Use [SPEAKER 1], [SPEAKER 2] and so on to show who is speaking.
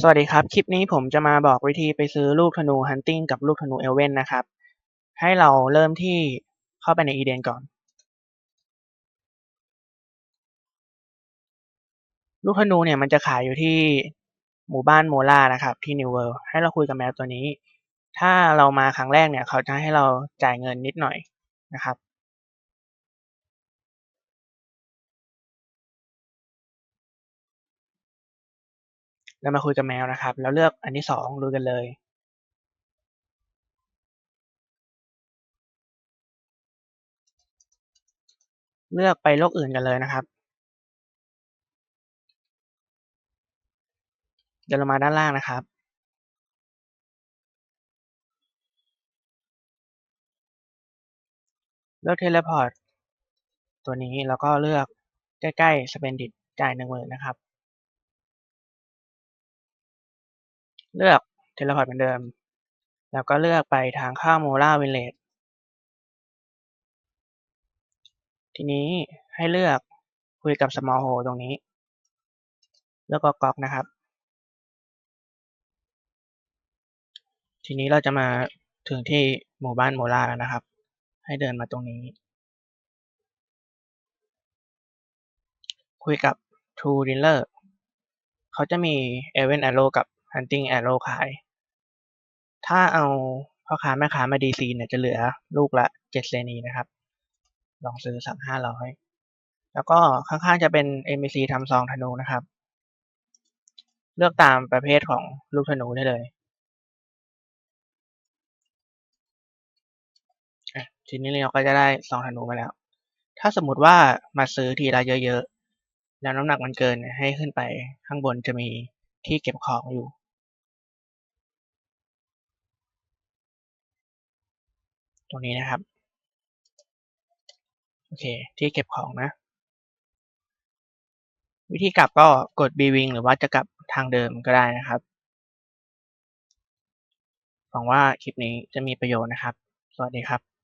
[SPEAKER 1] สวัสดีครับ คลิปนี้ผมจะมาบอกวิธีไปซื้อลูกธนู Hunting กับลูกธนู Elven นนะครับ ให้เราเริ่มที่เข้าไปใน Eden ก่อน ลูกธนูเนี่ยมันจะขายอยู่ที่หมู่บ้านโมล่านะครับ ที่ New World ให้เราคุยกับแมวตัวนี้ ถ้าเรามาครั้งแรกเนี่ย เขาจะให้เราจ่ายเงินนิดหน่อยนะครับ เรามาคุยกับแมวนะครับ แล้วเลือกอันที่สองลุยกันเลยเลือกไปโลกอื่นกันเลยนะครับ เดินลงมาด้านล่างนะครับ เลือกเทเลพอร์ตตัวนี้แล้วก็เลือกใกล้ๆ Splendid จ่ายหนึ่งหมื่นนะครับ เลือกเทเลพอร์ตเหมือนเดิม แล้วก็เลือกไปทางเข้าโมล่าวินเลจทีนี้ให้เลือกคุยกับ small hole ตรงนี้ เลือกก๊อกนะครับ ทีนี้เราจะมาถึงที่หมู่บ้านโมล่าแล้วนะครับ ให้เดินมาตรงนี้ คุยกับ True Dealer เขาจะมี e v e n Arrow กับ Hunting Arrow ขาย ถ้าเอาพ่อค้าแม่ค้ามา DC เนี่ยจะเหลือลูกละเจ็ดเซนีนะครับ ลองซื้อสักห้าร้อยแล้วก็ข้างๆจะเป็น MBC ทำซองธนูนะครับ เลือกตามประเภทของลูกธนูได้เลย ทีนี้เราก็จะได้ซองธนูมาแล้ว ถ้าสมมติว่ามาซื้อทีละเยอะๆ แล้วน้ำหนักมันเกินให้ขึ้นไปข้างบนจะมีที่เก็บของอยู่ ตรงนี้นะครับ โอเค ที่เก็บของนะ วิธีกลับก็กด B Wing หรือว่าจะกลับทางเดิมก็ได้นะครับหวังว่าคลิปนี้จะมีประโยชน์นะครับ สวัสดีครับ